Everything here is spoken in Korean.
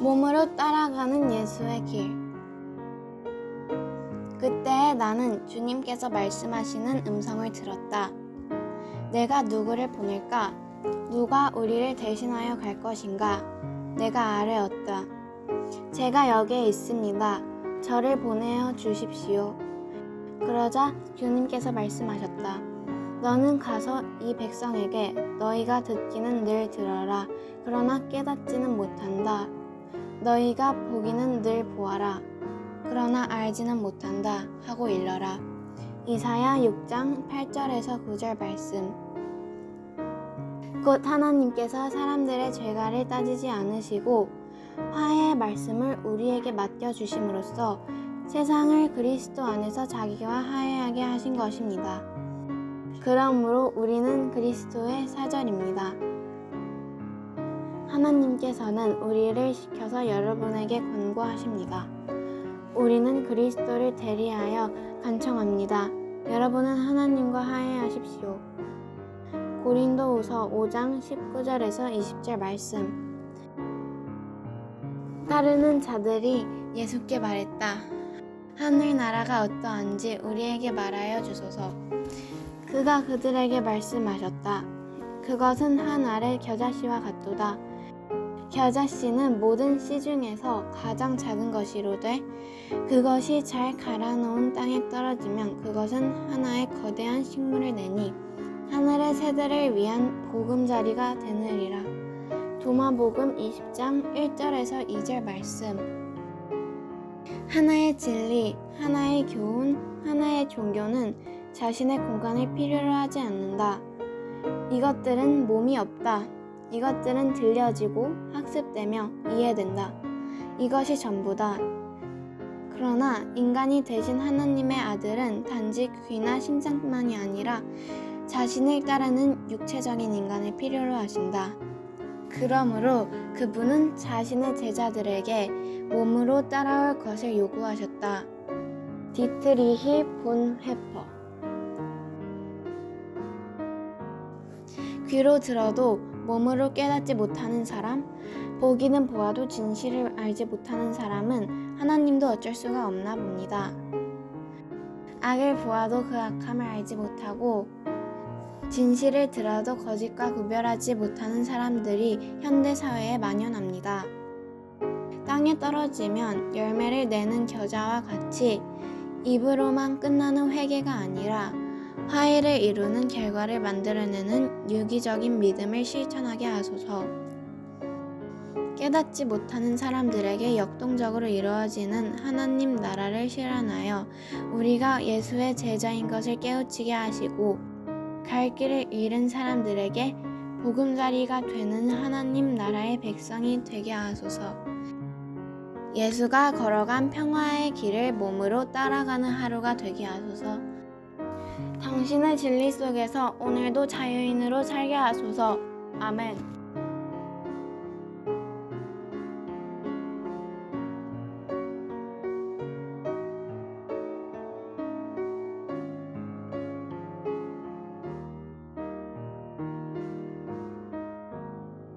몸으로 따라가는 예수의 길. 그때 나는 주님께서 말씀하시는 음성을 들었다. 내가 누구를 보낼까? 누가 우리를 대신하여 갈 것인가? 내가 아뢰었다. 제가 여기에 있습니다. 저를 보내어 주십시오. 그러자 주님께서 말씀하셨다. 너는 가서 이 백성에게 너희가 듣기는 늘 들어라. 그러나 깨닫지는 못한다. 너희가 보기는 늘 보아라. 그러나 알지는 못한다. 하고 일러라. 이사야 6장 8절에서 9절 말씀. 곧 하나님께서 사람들의 죄가를 따지지 않으시고 화해의 말씀을 우리에게 맡겨 주심으로써 세상을 그리스도 안에서 자기와 화해하게 하신 것입니다. 그러므로 우리는 그리스도의 사절입니다. 하나님께서는 우리를 시켜서 여러분에게 권고하십니다. 우리는 그리스도를 대리하여 간청합니다. 여러분은 하나님과 화해하십시오. 고린도후서 5장 19절에서 20절 말씀. 따르는 자들이 예수께 말했다. 하늘 나라가 어떠한지 우리에게 말하여 주소서. 그가 그들에게 말씀하셨다. 그것은 한 알의 겨자씨와 같도다. 겨자씨는 모든 씨 중에서 가장 작은 것이로되 그것이 잘 갈아놓은 땅에 떨어지면 그것은 하나의 거대한 식물을 내니 하늘의 새들을 위한 보금자리가 되느니라. 도마복음 20장 1절에서 2절 말씀. 하나의 진리, 하나의 교훈, 하나의 종교는 자신의 공간을 필요로 하지 않는다. 이것들은 몸이 없다. 이것들은 들려지고 학습되며 이해된다. 이것이 전부다. 그러나 인간이 되신 하나님의 아들은 단지 귀나 심장만이 아니라 자신을 따르는 육체적인 인간을 필요로 하신다. 그러므로 그분은 자신의 제자들에게 몸으로 따라올 것을 요구하셨다. 디트리히 본 회퍼 귀로 들어도 몸으로 깨닫지 못하는 사람, 보기는 보아도 진실을 알지 못하는 사람은 하나님도 어쩔 수가 없나 봅니다. 악을 보아도 그 악함을 알지 못하고 진실을 들어도 거짓과 구별하지 못하는 사람들이 현대 사회에 만연합니다. 땅에 떨어지면 열매를 내는 겨자와 같이 입으로만 끝나는 회개가 아니라 화해를 이루는 결과를 만들어내는 유기적인 믿음을 실천하게 하소서. 깨닫지 못하는 사람들에게 역동적으로 이루어지는 하나님 나라를 실현하여 우리가 예수의 제자인 것을 깨우치게 하시고 갈 길을 잃은 사람들에게 보금자리가 되는 하나님 나라의 백성이 되게 하소서. 예수가 걸어간 평화의 길을 몸으로 따라가는 하루가 되게 하소서. 당신의 진리 속에서 오늘도 자유인으로 살게 하소서. 아멘.